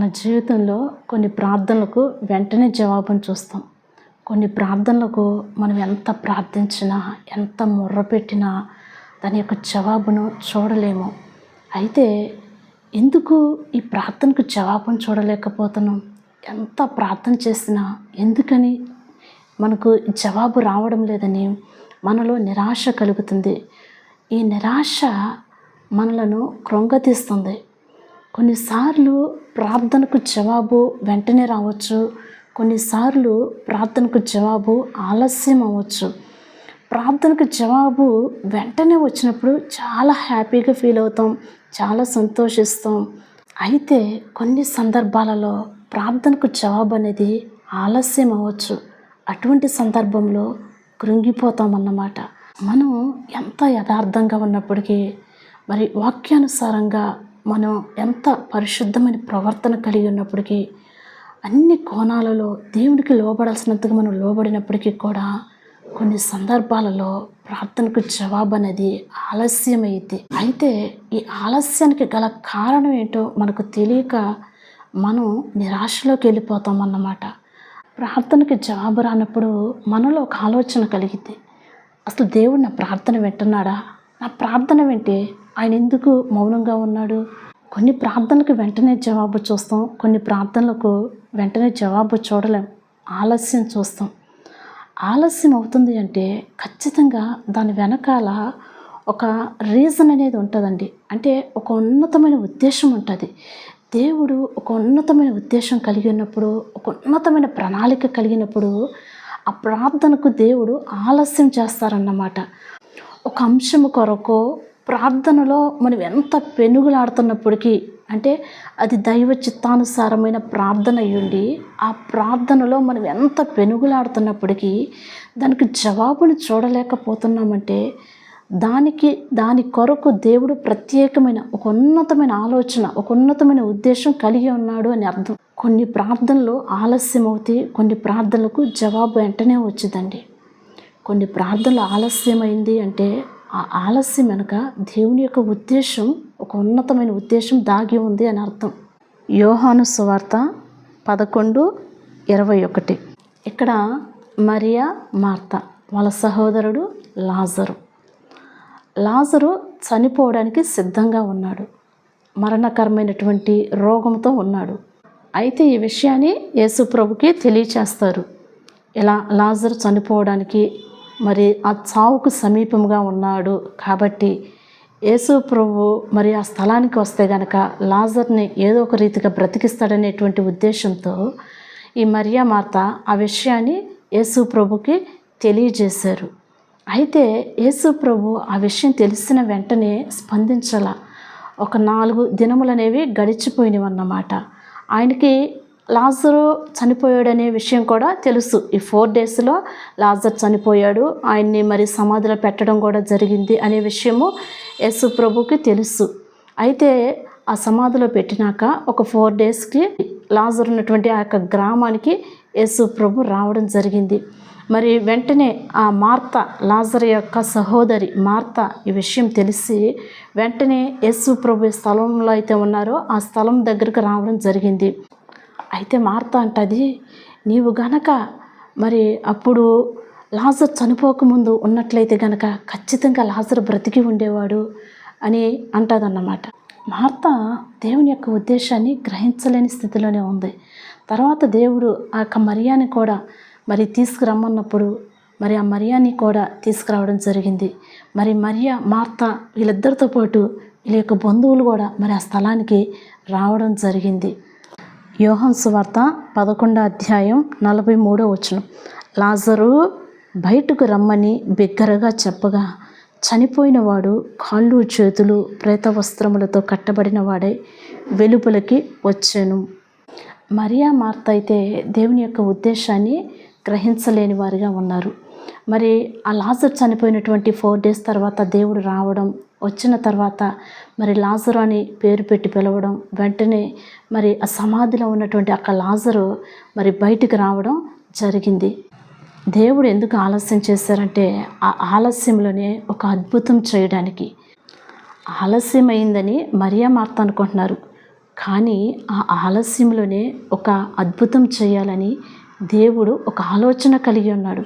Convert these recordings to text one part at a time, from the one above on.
మన జీవితంలో కొన్ని ప్రార్థనలకు వెంటనే జవాబును చూస్తాం. కొన్ని ప్రార్థనలకు మనం ఎంత ప్రార్థించినా ఎంత ముర్రపెట్టినా దాని యొక్క జవాబును చూడలేము. అయితే ఎందుకు ఈ ప్రార్థనకు జవాబును చూడలేకపోతున్నాం? ఎంత ప్రార్థన చేసినా ఎందుకని మనకు జవాబు రావడం లేదని మనలో నిరాశ కలుగుతుంది. ఈ నిరాశ మనలను క్రొంగతీస్తుంది కొన్నిసార్లు ప్రార్థనకు జవాబు వెంటనే రావచ్చు. కొన్నిసార్లు ప్రార్థనకు జవాబు ఆలస్యం అవ్వచ్చు. ప్రార్థనకు జవాబు వెంటనే వచ్చినప్పుడు చాలా హ్యాపీగా ఫీల్ అవుతాం చాలా సంతోషిస్తాం. అయితే కొన్ని సందర్భాలలో ప్రార్థనకు జవాబు అనేది ఆలస్యం అవ్వచ్చు. అటువంటి సందర్భంలో కృంగిపోతాం అన్నమాట. మనం ఎంత యథార్థంగా ఉన్నప్పటికీ మరి వాక్యానుసారంగా మనం ఎంత పరిశుద్ధమైన ప్రవర్తన కలిగి ఉన్నప్పటికీ అన్ని కోణాలలో దేవునికి లోబడాల్సినంతగా మనం లోబడినప్పటికీ కూడా కొన్ని సందర్భాలలో ప్రార్థనకు జవాబు అనేది ఆలస్యమైంది అయితే ఈ ఆలస్యానికి గల కారణం ఏంటో మనకు తెలియక మనం నిరాశలోకి వెళ్ళిపోతాం అన్నమాట ప్రార్థనకి జవాబు రానప్పుడు మనలో ఒక ఆలోచన కలిగింది అసలు దేవుడు నా ప్రార్థన వింటున్నాడా? నా ప్రార్థన వింటే ఆయన ఎందుకు మౌనంగా ఉన్నాడు? కొన్ని ప్రార్థనలకు వెంటనే జవాబు చూస్తాం. కొన్ని ప్రార్థనలకు వెంటనే జవాబు చూడలేం. ఆలస్యం చూస్తాం. ఆలస్యం అవుతుంది అంటే ఖచ్చితంగా దాని వెనకాల ఒక రీజన్ అనేది ఉంటుందండి. అంటే ఒక ఉన్నతమైన ఉద్దేశం ఉంటుంది. దేవుడు ఒక ఉన్నతమైన ఉద్దేశం కలిగి ఉన్నప్పుడు ఒక ఉన్నతమైన ప్రణాళిక కలిగినప్పుడు ఆ ప్రార్థనకు దేవుడు ఆలస్యం చేస్తారన్నమాట. ఒక అంశము కొరకు ప్రార్థనలో మనం ఎంత పెనుగులాడుతున్నప్పటికీ అంటే అది దైవ చిత్తానుసారమైన ప్రార్థన అయ్యుండి ఆ ప్రార్థనలో మనం ఎంత పెనుగులాడుతున్నప్పటికీ దానికి జవాబుని చూడలేకపోతున్నామంటే దానికి దాని కొరకు దేవుడు ప్రత్యేకమైన ఒక ఉన్నతమైన ఆలోచన ఒక ఉన్నతమైన ఉద్దేశం కలిగి ఉన్నాడు అని అర్థం. కొన్ని ప్రార్థనలు ఆలస్యం అవుతాయి కొన్ని ప్రార్థనలకు జవాబు వెంటనే వచ్చిందండి. కొన్ని ప్రార్థనలు ఆలస్యమైంది అంటే ఆ ఆలస్యం వెనుక దేవుని యొక్క ఉద్దేశం ఒక ఉన్నతమైన ఉద్దేశం దాగి ఉంది అని అర్థం. యోహాను సువార్త పదకొండు ఇరవై ఒకటి. ఇక్కడ మరియా మార్త వాళ్ళ సహోదరుడు లాజరు. లాజరు చనిపోవడానికి సిద్ధంగా ఉన్నాడు. మరణకరమైనటువంటి రోగంతో ఉన్నాడు. అయితే ఈ విషయాన్ని యేసుప్రభుకి తెలియచేస్తారు. ఇలా లాజరు చనిపోవడానికి మరి ఆ చావుకు సమీపంగా ఉన్నాడు. కాబట్టి యేసు ప్రభు మరి ఆ స్థలానికి వస్తే గనక లాజర్ని ఏదో ఒక రీతిగా బ్రతికిస్తాడనేటువంటి ఉద్దేశంతో ఈ మరియా మాత ఆ విషయాన్ని యేసు ప్రభుకి తెలియజేశారు. అయితే యేసు ప్రభు ఆ విషయం తెలిసిన వెంటనే స్పందించాల. ఒక నాలుగు దినములు అనేవి గడిచిపోయినవి అన్నమాట ఆయనకి లాజరు చనిపోయాడనే విషయం కూడా తెలుసు. ఈ ఫోర్ డేస్లో లాజర్ చనిపోయాడు. ఆయన్ని మరి సమాధిలో పెట్టడం కూడా జరిగింది అనే విషయము యేసు ప్రభుకి తెలుసు. అయితే ఆ సమాధిలో పెట్టినాక ఒక ఫోర్ డేస్కి లాజర్ ఉన్నటువంటి ఆ యొక్క గ్రామానికి యేసు ప్రభు రావడం జరిగింది. మరి వెంటనే ఆ మార్త లాజర్ యొక్క సహోదరి మార్త ఈ విషయం తెలిసి వెంటనే యేసు ప్రభు స్థలంలో అయితే ఉన్నారో ఆ స్థలం దగ్గరకు రావడం జరిగింది. అయితే మార్త అంటది. నీవు గనక మరి అప్పుడు లాజర్ చనిపోకముందు ఉన్నట్లయితే గనక ఖచ్చితంగా లాజర్ బ్రతికి ఉండేవాడు అని అంటదన్నమాట. మార్త దేవుని యొక్క ఉద్దేశాన్ని గ్రహించలేని స్థితిలోనే ఉంది. తర్వాత దేవుడు ఆ యొక్క మరియాని కూడా మరి తీసుకురమ్మన్నప్పుడు మరి ఆ మరియాని కూడా తీసుకురావడం జరిగింది. మరి మరియా మార్త వీళ్ళిద్దరితో పాటు వీళ్ళ యొక్క బంధువులు కూడా మరి ఆ స్థలానికి రావడం జరిగింది. యోహన్ సువార్త పదకొండో అధ్యాయం నలభై మూడో వచనం. లాజరు బయటకు రమ్మని బిగ్గరగా చెప్పగా చనిపోయిన వాడు కాళ్ళు చేతులు ప్రేత వస్త్రములతో కట్టబడిన వాడై వెలుపలకి వచ్చాను. మరియా మార్త అయితే దేవుని యొక్క ఉద్దేశాన్ని గ్రహించలేని వారిగా ఉన్నారు. మరి ఆ లాజర్ చనిపోయినటువంటి ఫోర్ డేస్ తర్వాత దేవుడు రావడం వచ్చిన తర్వాత మరి లాజరు అని పేరు పెట్టి పిలవడం వెంటనే మరి ఆ సమాధిలో ఉన్నటువంటి అక్క లాజరు మరి బయటికి రావడం జరిగింది. దేవుడు ఎందుకు ఆలస్యం చేశారంటే ఆ ఆలస్యంలోనే ఒక అద్భుతం చేయడానికి. ఆలస్యమైందని మరియా మార్త అనుకుంటున్నారు. కానీ ఆ ఆలస్యంలోనే ఒక అద్భుతం చేయాలని దేవుడు ఒక ఆలోచన కలిగి ఉన్నాడు.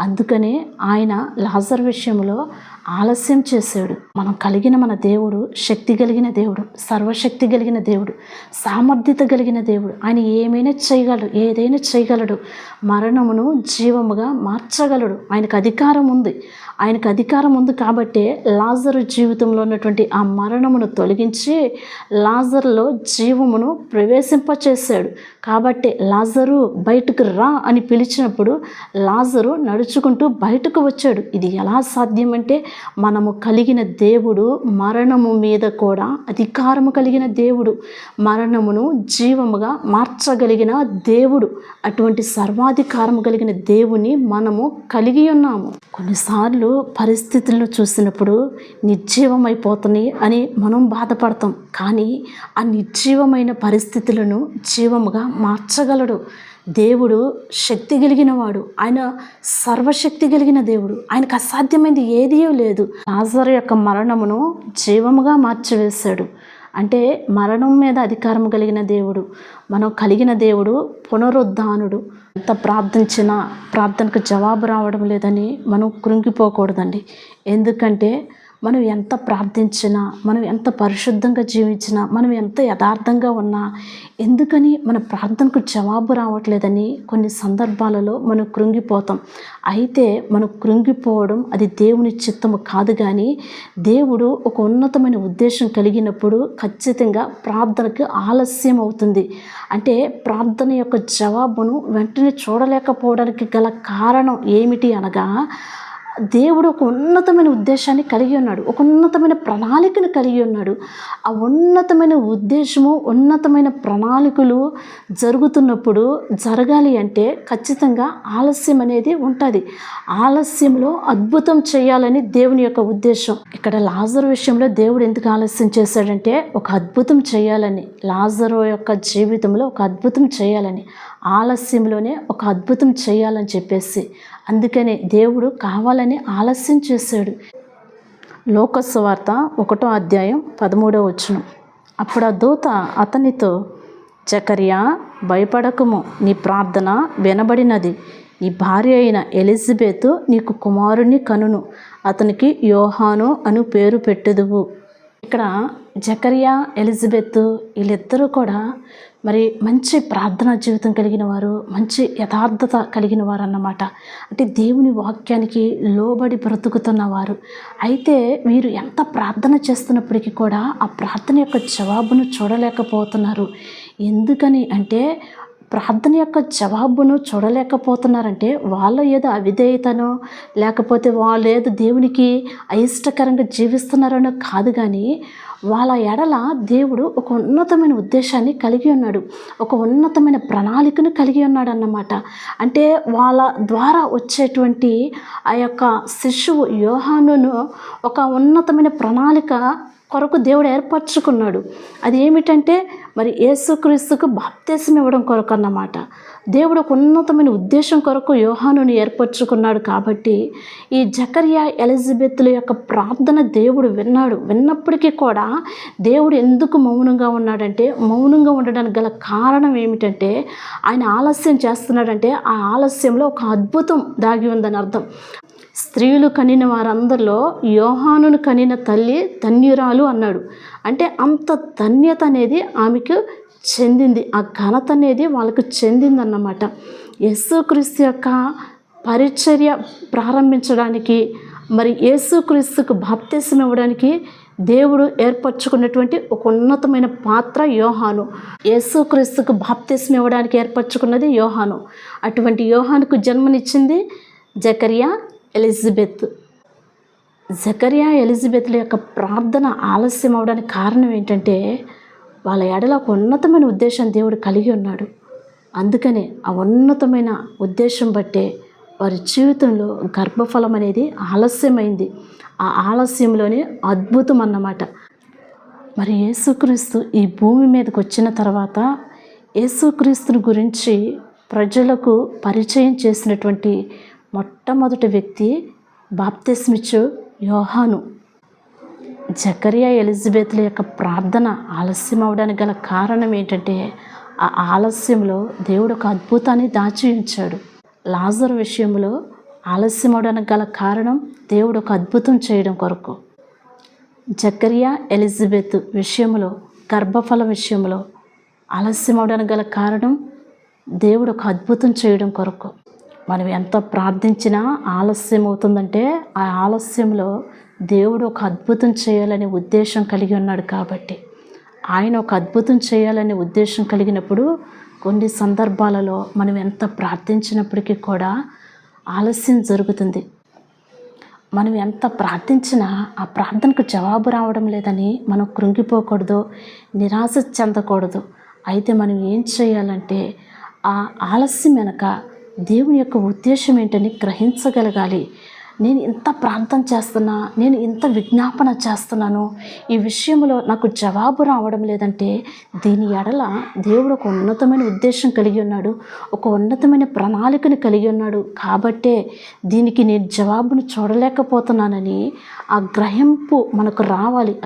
అందుకనే ఆయన లాజర్ విషయంలో ఆలస్యం చేశాడు. మనం కలిగిన మన దేవుడు శక్తి కలిగిన దేవుడు సర్వశక్తి కలిగిన దేవుడు సామర్థ్యత కలిగిన దేవుడు ఆయన ఏమైనా చేయగలడు ఏదైనా చేయగలడు మరణమును జీవముగా మార్చగలడు. ఆయనకు అధికారం ఉంది. ఆయనకు అధికారం ఉంది కాబట్టే లాజరు జీవితంలో ఉన్నటువంటి ఆ మరణమును తొలగించి లాజర్లో జీవమును ప్రవేశింపచేశాడు. కాబట్టి లాజరు బయటకు రా అని పిలిచినప్పుడు లాజరు నడుచుకుంటూ బయటకు వచ్చాడు. ఇది ఎలా సాధ్యమంటే మనము కలిగిన దేవుడు మరణము మీద కూడా అధికారము కలిగిన దేవుడు. మరణమును జీవముగా మార్చగలిగిన దేవుడు. అటువంటి సర్వాధికారము కలిగిన దేవుని మనము కలిగి ఉన్నాము. కొన్నిసార్లు పరిస్థితులను చూసినప్పుడు నిర్జీవమైపోతున్నాయి అని మనం బాధపడతాం. కానీ ఆ నిర్జీవమైన పరిస్థితులను జీవముగా మార్చగలడు. దేవుడు శక్తి కలిగినవాడు. ఆయన సర్వశక్తి కలిగిన దేవుడు. ఆయనకు అసాధ్యమైంది ఏదీ లేదు. నాజర్ యొక్క మరణమును జీవముగా మార్చివేశాడు. అంటే మరణం మీద అధికారం కలిగిన దేవుడు మనం కలిగిన దేవుడు పునరుద్ధానుడు. ఎంత ప్రార్థించినా ప్రార్థనకు జవాబు రావడం లేదని మనం కృంగిపోకూడదండి. ఎందుకంటే మనం ఎంత ప్రార్థించినా మనం ఎంత పరిశుద్ధంగా జీవించినా మనం ఎంత యథార్థంగా ఉన్నా ఎందుకని మన ప్రార్థనకు జవాబు రావట్లేదని కొన్ని సందర్భాలలో మనం కృంగిపోతాం. అయితే మనం కృంగిపోవడం అది దేవుని చిత్తము కాదు కానీ దేవుడు ఒక ఉన్నతమైన ఉద్దేశం కలిగినప్పుడు ఖచ్చితంగా ప్రార్థనకు ఆలస్యం అవుతుంది. అంటే ప్రార్థన యొక్క జవాబును వెంటనే చూడలేకపోవడానికి గల కారణం ఏమిటి అనగా దేవుడు ఒక ఉన్నతమైన ఉద్దేశాన్ని కలిగి ఉన్నాడు. ఒక ఉన్నతమైన ప్రణాళికను కలిగి ఉన్నాడు. ఆ ఉన్నతమైన ఉద్దేశము ఉన్నతమైన ప్రణాళికలు జరుగుతున్నప్పుడు జరగాలి అంటే ఖచ్చితంగా ఆలస్యం అనేది ఉంటుంది. ఆలస్యంలో అద్భుతం చేయాలని దేవుని యొక్క ఉద్దేశం. ఇక్కడ లాజర్ విషయంలో దేవుడు ఎందుకు ఆలస్యం చేశాడంటే ఒక అద్భుతం చేయాలని లాజరు యొక్క జీవితంలో ఒక అద్భుతం చేయాలని ఆలస్యంలోనే ఒక అద్భుతం చేయాలని చెప్పేసి అందుకనే దేవుడు కావాలని ఆలస్యం చేశాడు. లోకస్వార్త ఒకటో అధ్యాయం పదమూడవ వచనం. అప్పుడు ఆ దూత అతనితో చకర్యా భయపడకము. నీ ప్రార్థన వినబడినది. నీ భార్య అయిన ఎలిజబెత్ నీకు కుమారుని కనును. అతనికి యోహాను అను పేరు పెట్టెదువు. ఇక్కడ జకరియా ఎలిజబెత్ వీళ్ళిద్దరూ కూడా మరి మంచి ప్రార్థనా జీవితం కలిగిన వారు మంచి యథార్థత కలిగిన వారు అన్నమాట. అంటే దేవుని వాక్యానికి లోబడి బ్రతుకుతున్న వారు. అయితే వీరు ఎంత ప్రార్థన చేస్తున్నప్పటికీ కూడా ఆ ప్రార్థన యొక్క జవాబును చూడలేకపోతున్నారు. ఎందుకని అంటే ప్రార్థన యొక్క జవాబును చూడలేకపోతున్నారంటే వాళ్ళ ఏదో అవిధేయతనో లేకపోతే వాళ్ళు ఏదో దేవునికి అయిష్టకరంగా జీవిస్తున్నారనో కాదు కానీ వాళ్ళ ఎడల దేవుడు ఒక ఉన్నతమైన ఉద్దేశాన్ని కలిగి ఉన్నాడు. ఒక ఉన్నతమైన ప్రణాళికను కలిగి ఉన్నాడు అన్నమాట అంటే వాళ్ళ ద్వారా వచ్చేటువంటి ఆ యొక్క శిశువు యోహానును ఒక ఉన్నతమైన ప్రణాళిక కొరకు దేవుడు ఏర్పరచుకున్నాడు. అది ఏమిటంటే మరి యేసుక్రీస్తుకు బాప్తీసం ఇవ్వడం కొరకు అన్నమాట. దేవుడు ఒక ఉన్నతమైన ఉద్దేశం కొరకు యోహానుని ఏర్పరచుకున్నాడు కాబట్టి ఈ జకర్యా ఎలిజబెత్ల యొక్క ప్రార్థన దేవుడు విన్నాడు. విన్నప్పటికీ కూడా దేవుడు ఎందుకు మౌనంగా ఉన్నాడంటే మౌనంగా ఉండడానికి గల కారణం ఏమిటంటే ఆయన ఆలస్యం చేస్తున్నాడంటే ఆ ఆలస్యంలో ఒక అద్భుతం దాగి ఉందని అర్థం. స్త్రీలు కనిన వారందరిలో యోహానును కనిన తల్లి ధన్యురాలు అన్నాడు. అంటే అంత ధన్యత అనేది ఆమెకు చెందింది. ఆ ఘనత అనేది వాళ్ళకు చెందిందన్నమాట. యేసుక్రీస్తు యొక్క పరిచర్య ప్రారంభించడానికి మరి యేసుక్రీస్తుకు బాప్తీసం ఇవ్వడానికి దేవుడు ఏర్పరచుకున్నటువంటి ఒక ఉన్నతమైన పాత్ర యోహాను. యేసుక్రీస్తుకు బాప్తీసం ఇవ్వడానికి ఏర్పరచుకున్నది యోహాను. అటువంటి యోహానుకు జన్మనిచ్చింది జకరియా ఎలిజబెత్. జకరియా ఎలిజబెత్ల యొక్క ప్రార్థన ఆలస్యం అవడానికి కారణం ఏంటంటే వాళ్ళ ఎడల ఒక ఉన్నతమైన ఉద్దేశం దేవుడు కలిగి ఉన్నాడు. అందుకనే ఆ ఉన్నతమైన ఉద్దేశం బట్టే వారి జీవితంలో గర్భఫలం అనేది ఆలస్యమైంది. ఆ ఆలస్యంలోనే అద్భుతం అన్నమాట. మరి యేసుక్రీస్తు ఈ భూమి మీదకి వచ్చిన తర్వాత యేసుక్రీస్తుని గురించి ప్రజలకు పరిచయం చేసినటువంటి మొట్టమొదటి వ్యక్తి బాప్తిస్మిచ్చు యోహాను. జకరియా ఎలిజబెత్ల యొక్క ప్రార్థన ఆలస్యం అవడానికి గల కారణం ఏంటంటే ఆ ఆలస్యంలో దేవుడు ఒక అద్భుతాన్ని దాచి ఉంచాడు లాజర్ విషయంలో ఆలస్యం అవడానికి గల కారణం దేవుడు ఒక అద్భుతం చేయడం కొరకు. జకరియా ఎలిజబెత్ విషయంలో గర్భఫల విషయంలో ఆలస్యం అవడానికి గల కారణం దేవుడు ఒక అద్భుతం చేయడం కొరకు. మనం ఎంత ప్రార్థించినా ఆలస్యం అవుతుందంటే ఆ ఆలస్యంలో దేవుడు ఒక అద్భుతం చేయాలనే ఉద్దేశం కలిగి ఉన్నాడు కాబట్టి. ఆయన ఒక అద్భుతం చేయాలనే ఉద్దేశం కలిగినప్పుడు కొన్ని సందర్భాలలో మనం ఎంత ప్రార్థించినప్పటికీ కూడా ఆలస్యం జరుగుతుంది. మనం ఎంత ప్రార్థించినా ఆ ప్రార్థనకు జవాబు రావడం లేదని మనం కృంగిపోకూడదు నిరాశ చెందకూడదు. అయితే మనం ఏం చేయాలంటే ఆ ఆలస్యం వెనక దేవుని యొక్క ఉద్దేశం ఏంటని గ్రహించగలగాలి. నేను ఇంత ప్రాంతం చేస్తున్నా నేను ఇంత విజ్ఞాపన చేస్తున్నాను ఈ విషయంలో నాకు జవాబు రావడం లేదంటే దీని ఎడల దేవుడు ఒక ఉన్నతమైన ఉద్దేశం కలిగి ఉన్నాడు ఒక ఉన్నతమైన ప్రణాళికను కలిగి ఉన్నాడు. కాబట్టే దీనికి నేను జవాబును చూడలేకపోతున్నానని ఆ గ్రహింపు మనకు రావాలి.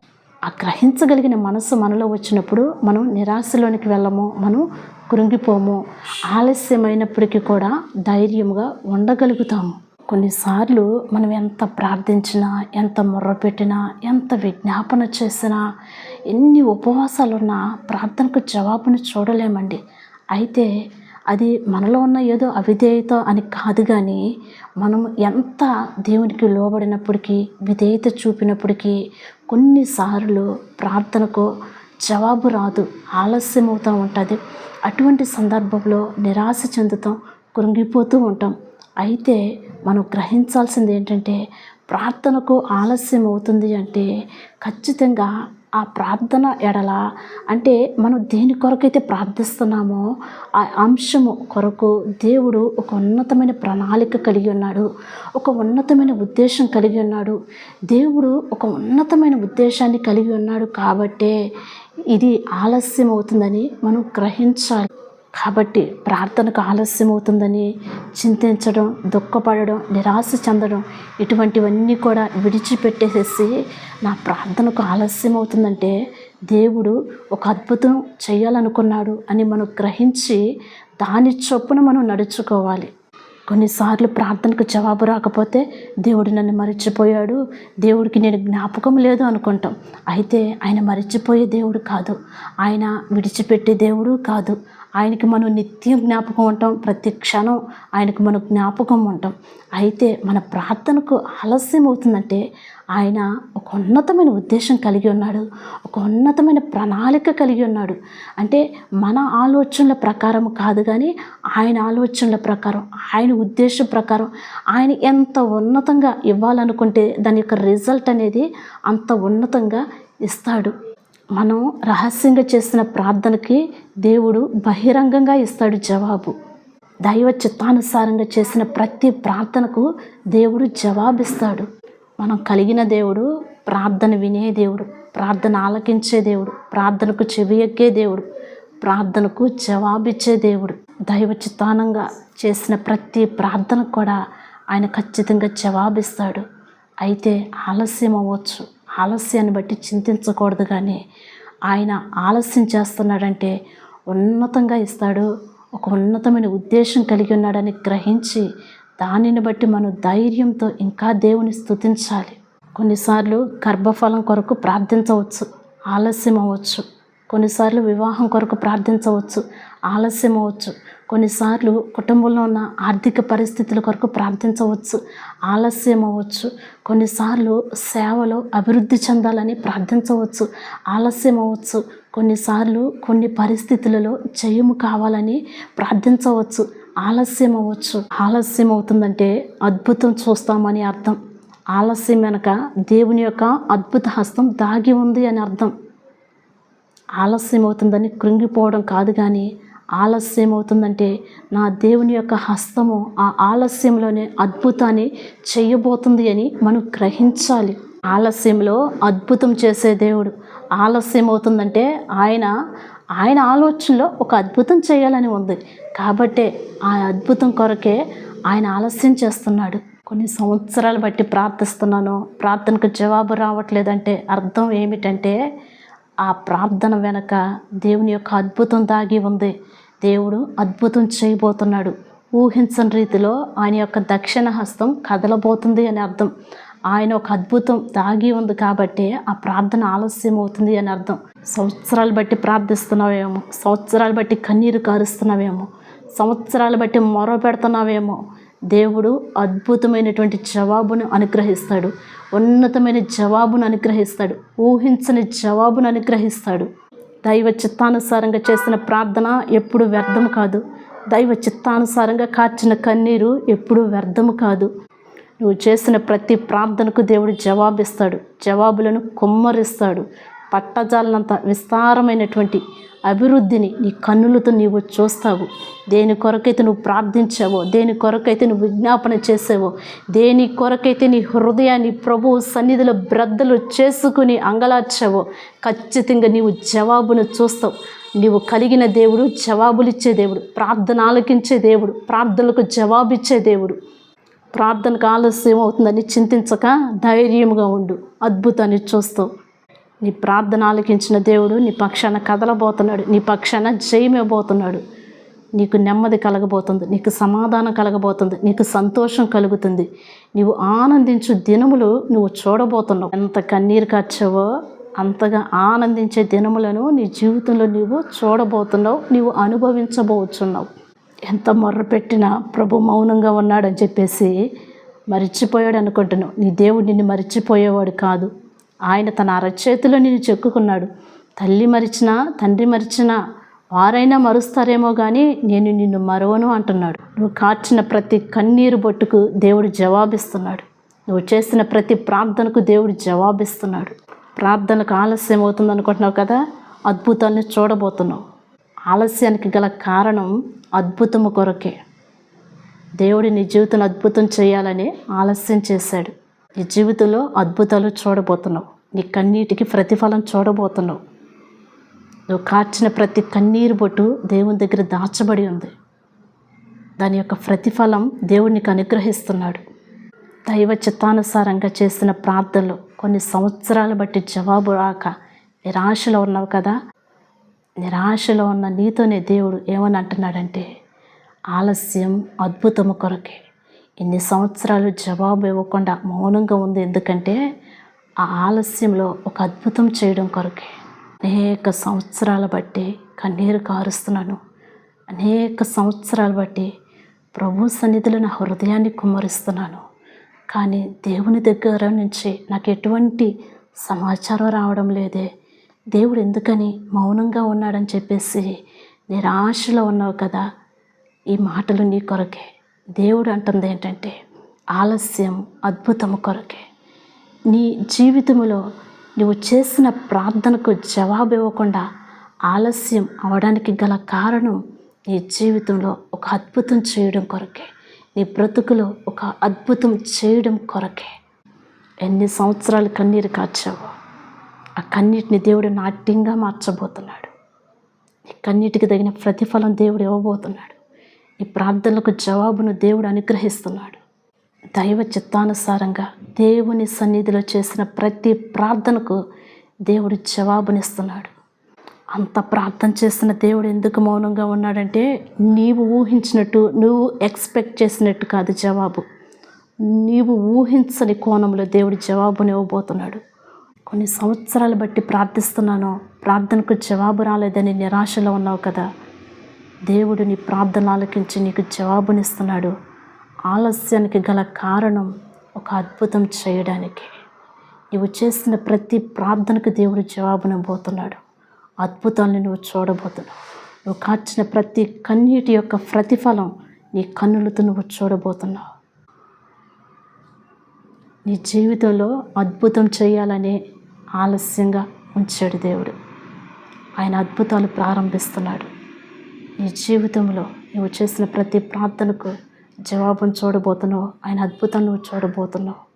ఆ గ్రహించగలిగిన మనసు మనలో వచ్చినప్పుడు మనం నిరాశలోనికి వెళ్ళము మనం కృంగిపోము. ఆలస్యమైనప్పటికీ కూడా ధైర్యంగా ఉండగలుగుతాము. కొన్నిసార్లు మనం ఎంత ప్రార్థించినా ఎంత మొర్రపెట్టినా ఎంత విజ్ఞాపన చేసినా ఎన్ని ఉపవాసాలున్నా ప్రార్థనకు జవాబును చూడలేమండి. అయితే అది మనలో ఉన్న ఏదో అవిధేయత అని కాదు కానీ మనం ఎంత దేవునికి లోబడినప్పటికీ విధేయత చూపినప్పటికీ కొన్నిసార్లు ప్రార్థనకు జవాబు రాదు. ఆలస్యం అవుతూ ఉంటుంది. అటువంటి సందర్భంలో నిరాశ చెందుతాం కృంగిపోతూ ఉంటాం. అయితే మనం గ్రహించాల్సింది ఏంటంటే ప్రార్థనకు ఆలస్యం అవుతుంది అంటే ఖచ్చితంగా ఆ ప్రార్థన ఎడల? అంటే మనం దేని కొరకైతే ప్రార్థిస్తున్నామో ఆ అంశము కొరకు దేవుడు ఒక ఉన్నతమైన ప్రణాళిక కలిగి ఉన్నాడు. ఒక ఉన్నతమైన ఉద్దేశం కలిగి ఉన్నాడు. దేవుడు ఒక ఉన్నతమైన ఉద్దేశాన్ని కలిగి ఉన్నాడు కాబట్టే ఇది ఆలస్యం అవుతుందని మనం గ్రహించాలి. కాబట్టి ప్రార్థనకు ఆలస్యం అవుతుందని చింతించడం దుఃఖపడడం నిరాశ చెందడం ఇటువంటివన్నీ కూడా విడిచిపెట్టేసేసి నా ప్రార్థనకు ఆలస్యం అవుతుందంటే దేవుడు ఒక అద్భుతం చేయాలనుకున్నాడు అని మనం గ్రహించి దాని చొప్పున మనం నడుచుకోవాలి. కొన్నిసార్లు ప్రార్థనకు జవాబు రాకపోతే దేవుడు నన్ను మరిచిపోయాడు దేవుడికి నేను జ్ఞాపకం లేదు అనుకుంటాం. అయితే ఆయన మరిచిపోయే దేవుడు కాదు. ఆయన విడిచిపెట్టే దేవుడు కాదు. ఆయనకి మనం నిత్యం జ్ఞాపకం ఉంటాం ప్రతి క్షణం ఆయనకు మనం జ్ఞాపకం ఉంటాం. అయితే మన ప్రార్థనకు ఆలస్యం అవుతుందంటే ఆయన ఒక ఉన్నతమైన ఉద్దేశం కలిగి ఉన్నాడు ఒక ఉన్నతమైన ప్రణాళిక కలిగి ఉన్నాడు. అంటే మన ఆలోచనల ప్రకారం కాదు కానీ ఆయన ఆలోచనల ప్రకారం ఆయన ఉద్దేశం ప్రకారం ఆయన ఎంత ఉన్నతంగా ఇవ్వాలనుకుంటే దాని యొక్క రిజల్ట్ అనేది అంత ఉన్నతంగా ఇస్తాడు. మనం రహస్యంగా చేసిన ప్రార్థనకి దేవుడు బహిరంగంగా ఇస్తాడు జవాబు. దైవ చిత్తానుసారంగా చేసిన ప్రతి ప్రార్థనకు దేవుడు జవాబిస్తాడు. మనం కలిగిన దేవుడు ప్రార్థన వినే దేవుడు ప్రార్థన ఆలకించే దేవుడు ప్రార్థనకు చెవి ఎక్కే దేవుడు ప్రార్థనకు జవాబిచ్చే దేవుడు. దైవ చిత్తానంగా చేసిన ప్రతి ప్రార్థనకు కూడా ఆయన ఖచ్చితంగా జవాబిస్తాడు. అయితే ఆలస్యం అవ్వచ్చు. ఆలస్యాన్ని బట్టి చింతించకూడదు కానీ ఆయన ఆలస్యం చేస్తున్నాడంటే ఉన్నతంగా ఇస్తాడు. ఒక ఉన్నతమైన ఉద్దేశం కలిగి ఉన్నాడని గ్రహించి దానిని బట్టి మనం ధైర్యంతో ఇంకా దేవుని స్తుతించాలి. కొన్నిసార్లు గర్భఫలం కొరకు ప్రార్థించవచ్చు ఆలస్యం అవ్వచ్చు. కొన్నిసార్లు వివాహం కొరకు ప్రార్థించవచ్చు ఆలస్యం అవ్వచ్చు. కొన్నిసార్లు కుటుంబంలో ఉన్న ఆర్థిక పరిస్థితుల కొరకు ప్రార్థించవచ్చు ఆలస్యం అవ్వచ్చు. కొన్నిసార్లు సేవలో అభివృద్ధి చెందాలని ప్రార్థించవచ్చు ఆలస్యం అవ్వచ్చు. కొన్నిసార్లు కొన్ని పరిస్థితులలో జయము కావాలని ప్రార్థించవచ్చు ఆలస్యం అవ్వచ్చు. ఆలస్యం అవుతుందంటే అద్భుతం చూస్తామని అర్థం. ఆలస్యం వెనక దేవుని యొక్క అద్భుత హస్తం దాగి ఉంది అని అర్థం. ఆలస్యం అవుతుందని కృంగిపోవడం కాదు కానీ ఆలస్యం అవుతుందంటే నా దేవుని యొక్క హస్తము ఆ ఆలస్యంలోనే అద్భుతాన్ని చేయబోతుంది అని మనం గ్రహించాలి. ఆలస్యంలో అద్భుతం చేసే దేవుడు ఆలస్యం అవుతుందంటే ఆయన ఆయన ఆలోచనలో ఒక అద్భుతం చేయాలని ఉంది. కాబట్టే ఆ అద్భుతం కొరకే ఆయన ఆలస్యం చేస్తున్నాడు. కొన్ని సంవత్సరాలు బట్టి ప్రార్థిస్తున్నాను. ప్రార్థనకు జవాబు రావట్లేదంటే అర్థం ఏమిటంటే ఆ ప్రార్థన వెనక దేవుని యొక్క అద్భుతం దాగి ఉంది. దేవుడు అద్భుతం చేయబోతున్నాడు. ఊహించని రీతిలో ఆయన యొక్క దక్షిణ హస్తం కదలబోతుంది అని అర్థం. ఆయన ఒక అద్భుతం దాగి ఉంది కాబట్టి ఆ ప్రార్థన ఆలస్యం అవుతుంది అని అర్థం. సంవత్సరాలు బట్టి ప్రార్థిస్తున్నావేమో? సంవత్సరాలు బట్టి కన్నీరు కారుస్తున్నావేమో? సంవత్సరాలు బట్టి మొర పెడుతున్నావేమో? దేవుడు అద్భుతమైనటువంటి జవాబును అనుగ్రహిస్తాడు. ఉన్నతమైన జవాబును అనుగ్రహిస్తాడు. ఊహించని జవాబును అనుగ్రహిస్తాడు. దైవ చిత్తానుసారంగా చేసిన ప్రార్థన ఎప్పుడు వ్యర్థం కాదు. దైవ చిత్తానుసారంగా కార్చిన కన్నీరు ఎప్పుడు వ్యర్థము కాదు. నువ్వు చేసిన ప్రతి ప్రార్థనకు దేవుడు జవాబిస్తాడు. జవాబులను కుమ్మరిస్తాడు. పట్టజాలనంత విస్తారమైనటువంటి అభివృద్ధిని నీ కన్నులతో నీవు చూస్తావు. దేని కొరకైతే నువ్వు ప్రార్థించావో దేని కొరకైతే నువ్వు విజ్ఞాపన చేసావో దేని కొరకైతే నీ హృదయాన్ని ప్రభువు సన్నిధిలో బ్రద్దలు చేసుకుని అంగలార్చావో ఖచ్చితంగా నీవు జవాబును చూస్తావు. నీవు కలిగిన దేవుడు జవాబులిచ్చే దేవుడు ప్రార్థన ఆలకించే దేవుడు ప్రార్థనలకు జవాబిచ్చే దేవుడు. ప్రార్థనకు ఆలస్యం అవుతుందని చింతించక ధైర్యంగా ఉండు అద్భుతాన్ని చూస్తావు. నీ ప్రార్థన ఆలకించిన దేవుడు నీ పక్షాన కదలబోతున్నాడు. నీ పక్షాన జయమివ్వబోతున్నాడు. నీకు నెమ్మది కలగబోతుంది. నీకు సమాధానం కలగబోతుంది. నీకు సంతోషం కలుగుతుంది. నీవు ఆనందించు దినములు నువ్వు చూడబోతున్నావు. ఎంత కన్నీరు కార్చావో అంతగా ఆనందించే దినములను నీ జీవితంలో నీవు చూడబోతున్నావు. నీవు అనుభవించబోచున్నావు. ఎంత మొర్రపెట్టినా ప్రభు మౌనంగా ఉన్నాడని చెప్పేసి మరిచిపోయాడు అనుకుంటున్నావు నీ దేవుడు నిన్ను మరిచిపోయేవాడు కాదు. ఆయన తన అరచేతిలో నిన్ను చెక్కుకున్నాడు. తల్లి మరిచినా తండ్రి మరిచినా వారైనా మరుస్తారేమో కానీ నేను నిన్ను మరవను అంటున్నాడు. నువ్వు కార్చిన ప్రతి కన్నీరు బొట్టుకు దేవుడు జవాబిస్తున్నాడు. నువ్వు చేసిన ప్రతి ప్రార్థనకు దేవుడు జవాబిస్తున్నాడు. ప్రార్థనకు ఆలస్యం అవుతుంది అనుకుంటున్నావు కదా? అద్భుతాన్ని చూడబోతున్నావు. ఆలస్యానికి గల కారణం అద్భుతము కొరకే. దేవుడి నీ జీవితం అద్భుతం చేయాలని ఆలస్యం చేశాడు. నీ జీవితంలో అద్భుతాలు చూడబోతున్నావు. నీ కన్నీటికి ప్రతిఫలం చూడబోతున్నావు. నువ్వు కార్చిన ప్రతి కన్నీరు బొట్టు దేవుని దగ్గర దాచబడి ఉంది. దాని యొక్క ప్రతిఫలం దేవుడు అనుగ్రహిస్తున్నాడు. దైవ చిత్తానుసారంగా చేసిన ప్రార్థనలు కొన్ని సంవత్సరాలు బట్టి జవాబు రాక నిరాశలో ఉన్నావు కదా? నిరాశలో ఉన్న నీతోనే దేవుడు ఏమని అంటున్నాడంటే ఆలస్యం అద్భుతము కొరకే. ఇన్ని సంవత్సరాలు జవాబు ఇవ్వకుండా మౌనంగా ఉంది. ఎందుకంటే ఆ ఆలస్యంలో ఒక అద్భుతం చేయడం కొరకే. అనేక సంవత్సరాల బట్టి కన్నీరు కారుస్తున్నాను. అనేక సంవత్సరాలు బట్టి ప్రభు సన్నిధిలో నా హృదయాన్ని కుమ్మరిస్తున్నాను. కానీ దేవుని దగ్గర నుంచి నాకు ఎటువంటి సమాచారం రావడం లేదే. దేవుడు ఎందుకని మౌనంగా ఉన్నాడని చెప్పేసి నిరాశలో ఉన్నావు కదా? ఈ మాటలు నీ కొరకే. దేవుడు అంటుంది ఏంటంటే ఆలస్యం అద్భుతము కొరకే. నీ జీవితంలో నువ్వు చేసిన ప్రార్థనకు జవాబు ఇవ్వకుండా ఆలస్యం అవడానికి గల కారణం నీ జీవితంలో ఒక అద్భుతం చేయడం కొరకే. నీ బ్రతుకులో ఒక అద్భుతం చేయడం కొరకే. ఎన్ని సంవత్సరాలు కన్నీరు కాచావు ఆ కన్నీటిని దేవుడు నాట్యంగా మార్చబోతున్నాడు. నీ కన్నీటికి తగిన ప్రతిఫలం దేవుడు ఇవ్వబోతున్నాడు. నీ ప్రార్థనలకు జవాబును దేవుడు అనుగ్రహిస్తున్నాడు. దైవ చిత్తానుసారంగా దేవుని సన్నిధిలో చేసిన ప్రతి ప్రార్థనకు దేవుడు జవాబునిస్తున్నాడు. అంత ప్రార్థన చేసిన దేవుడు ఎందుకు మౌనంగా ఉన్నాడంటే నీవు ఊహించినట్టు నువ్వు ఎక్స్పెక్ట్ చేసినట్టు కాదు జవాబు. నీవు ఊహించని కోణంలో దేవుడు జవాబుని ఇవ్వబోతున్నాడు. కొన్ని సంవత్సరాలు బట్టి ప్రార్థిస్తున్నాను ప్రార్థనకు జవాబు రాలేదని నిరాశలో ఉన్నావు కదా. దేవుడు నీ ప్రార్థన ఆలకించి నీకు జవాబునిస్తున్నాడు. ఆలస్యానికి గల కారణం ఒక అద్భుతం చేయడానికి. నువ్వు చేసిన ప్రతి ప్రార్థనకు దేవుడు జవాబునివ్వబోతున్నాడు. అద్భుతాన్ని నువ్వు చూడబోతున్నావు. నువ్వు కాచిన ప్రతి కన్నీటి యొక్క ప్రతిఫలం నీ కన్నులతో నువ్వు చూడబోతున్నావు. నీ జీవితంలో అద్భుతం చేయాలని ఆలస్యంగా ఉంచాడు దేవుడు. ఆయన అద్భుతాలు ప్రారంభిస్తున్నాడు. నీ జీవితంలో నువ్వు చేసిన ప్రతి ప్రార్థనకు జవాబును చూడబోతున్నావు. ఆయన అద్భుతం నువ్వు చూడబోతున్నావు.